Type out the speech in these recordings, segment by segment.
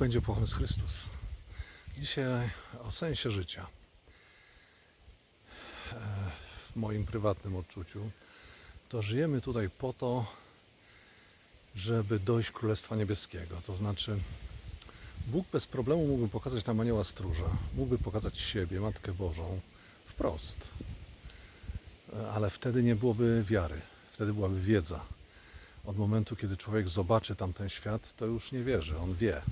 będzie pochłonąć Chrystus. Dzisiaj o sensie życia. W moim prywatnym odczuciu to żyjemy tutaj po to, żeby dojść Królestwa Niebieskiego. To znaczy, Bóg bez problemu mógłby pokazać nam anioła stróża, mógłby pokazać siebie, Matkę Bożą, wprost. Ale wtedy nie byłoby wiary, wtedy byłaby wiedza. Od momentu, kiedy człowiek zobaczy tamten świat, to już nie wierzy, on wie.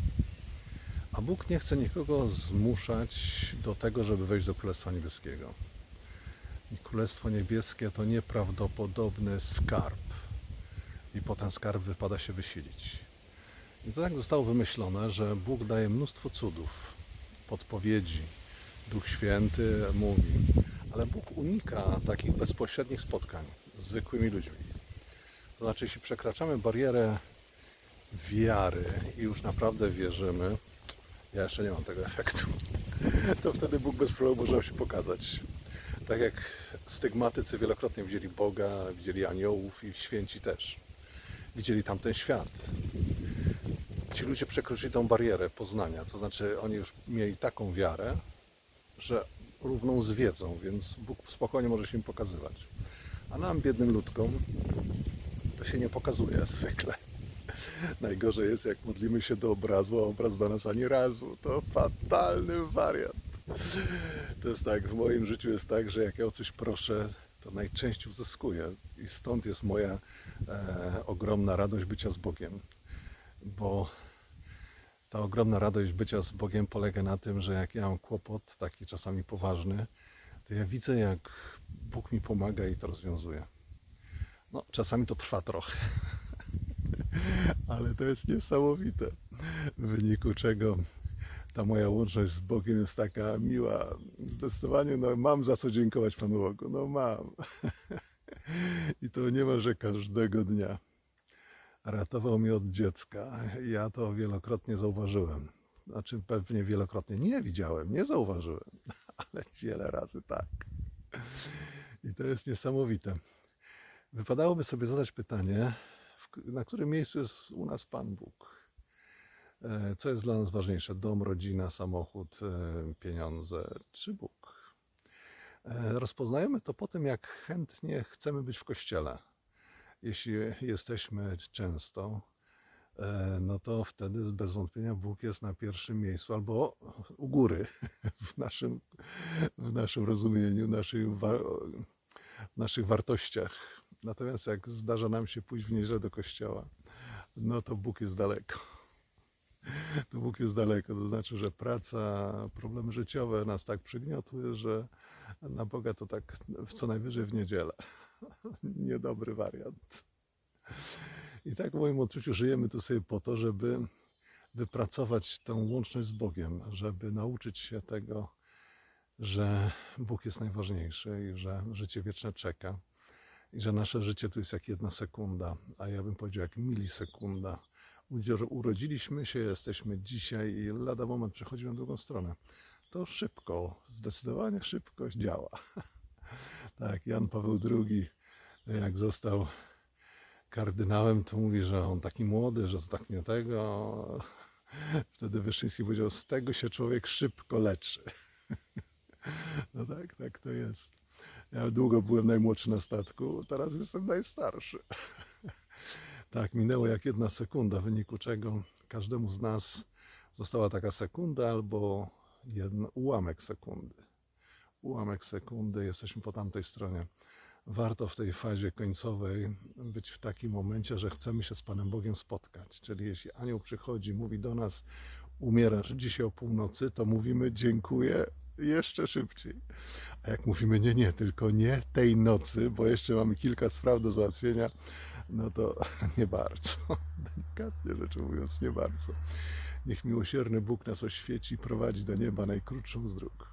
A Bóg nie chce nikogo zmuszać do tego, żeby wejść do Królestwa Niebieskiego. I Królestwo Niebieskie to nieprawdopodobny skarb. I po ten skarb wypada się wysilić. I to tak zostało wymyślone, że Bóg daje mnóstwo cudów, podpowiedzi. Duch Święty mówi. Ale Bóg unika takich bezpośrednich spotkań z zwykłymi ludźmi. To znaczy, jeśli przekraczamy barierę wiary i już naprawdę wierzymy, ja jeszcze nie mam tego efektu, to wtedy Bóg bez problemu może się pokazać. Tak jak stygmatycy wielokrotnie widzieli Boga, widzieli aniołów i święci też. Widzieli tamten świat. Ci ludzie przekroczyli tą barierę poznania, to znaczy oni już mieli taką wiarę, że równą z wiedzą, więc Bóg spokojnie może się im pokazywać. A nam, biednym ludkom, to się nie pokazuje zwykle. Najgorzej jest, jak modlimy się do obrazu, a obraz do nas ani razu. To fatalny wariant. To jest tak, w moim życiu jest tak, że jak ja o coś proszę, to najczęściej uzyskuję. I stąd jest moja e, ogromna radość bycia z Bogiem. Bo ta ogromna radość bycia z Bogiem polega na tym, że jak ja mam kłopot, taki czasami poważny, to ja widzę, jak Bóg mi pomaga i to rozwiązuje. No, czasami to trwa trochę, ale to jest niesamowite. W wyniku czego ta moja łączność z Bogiem jest taka miła. Zdecydowanie no, mam za co dziękować Panu Bogu. No mam. I to niemalże każdego dnia. Ratował mnie od dziecka. Ja to wielokrotnie zauważyłem. Znaczy pewnie wielokrotnie nie widziałem, nie zauważyłem, ale wiele razy tak. I to jest niesamowite. Wypadałoby sobie zadać pytanie, na którym miejscu jest u nas Pan Bóg? E, Co jest dla nas ważniejsze? Dom, rodzina, samochód, e, pieniądze czy Bóg? E, Rozpoznajemy to po tym, jak chętnie chcemy być w kościele. Jeśli jesteśmy często, no to wtedy bez wątpienia Bóg jest na pierwszym miejscu albo u góry w naszym, w naszym rozumieniu, naszych, wa- naszych wartościach. Natomiast jak zdarza nam się pójść w niedzielę do kościoła, no to Bóg jest daleko. To Bóg jest daleko, to znaczy, że praca, problemy życiowe nas tak przygniotły, że na Boga to tak w co najwyżej w niedzielę. Niedobry wariant. I tak w moim odczuciu żyjemy tu sobie po to, żeby wypracować tę łączność z Bogiem, żeby nauczyć się tego, że Bóg jest najważniejszy i że życie wieczne czeka. I że nasze życie to jest jak jedna sekunda, a ja bym powiedział jak milisekunda. Urodziliśmy się, jesteśmy dzisiaj i lada moment przechodzimy na drugą stronę. To szybko, zdecydowanie szybko działa. Tak, Jan Paweł II, jak został kardynałem, to mówi, że on taki młody, że to tak nie tego. Wtedy Wyszyński powiedział, z tego się człowiek szybko leczy. No tak, tak to jest. Ja długo byłem najmłodszy na statku, teraz jestem najstarszy. Tak, minęło jak jedna sekunda, w wyniku czego każdemu z nas została taka sekunda albo jeden ułamek sekundy. Ułamek sekundy, jesteśmy po tamtej stronie. Warto w tej fazie końcowej być w takim momencie, że chcemy się z Panem Bogiem spotkać. Czyli jeśli anioł przychodzi, mówi do nas, umierasz dzisiaj o północy, to mówimy dziękuję jeszcze szybciej. A jak mówimy nie, nie, tylko nie tej nocy, bo jeszcze mamy kilka spraw do załatwienia, no to nie bardzo. Delikatnie rzecz mówiąc, nie bardzo. Niech miłosierny Bóg nas oświeci i prowadzi do nieba najkrótszą z dróg.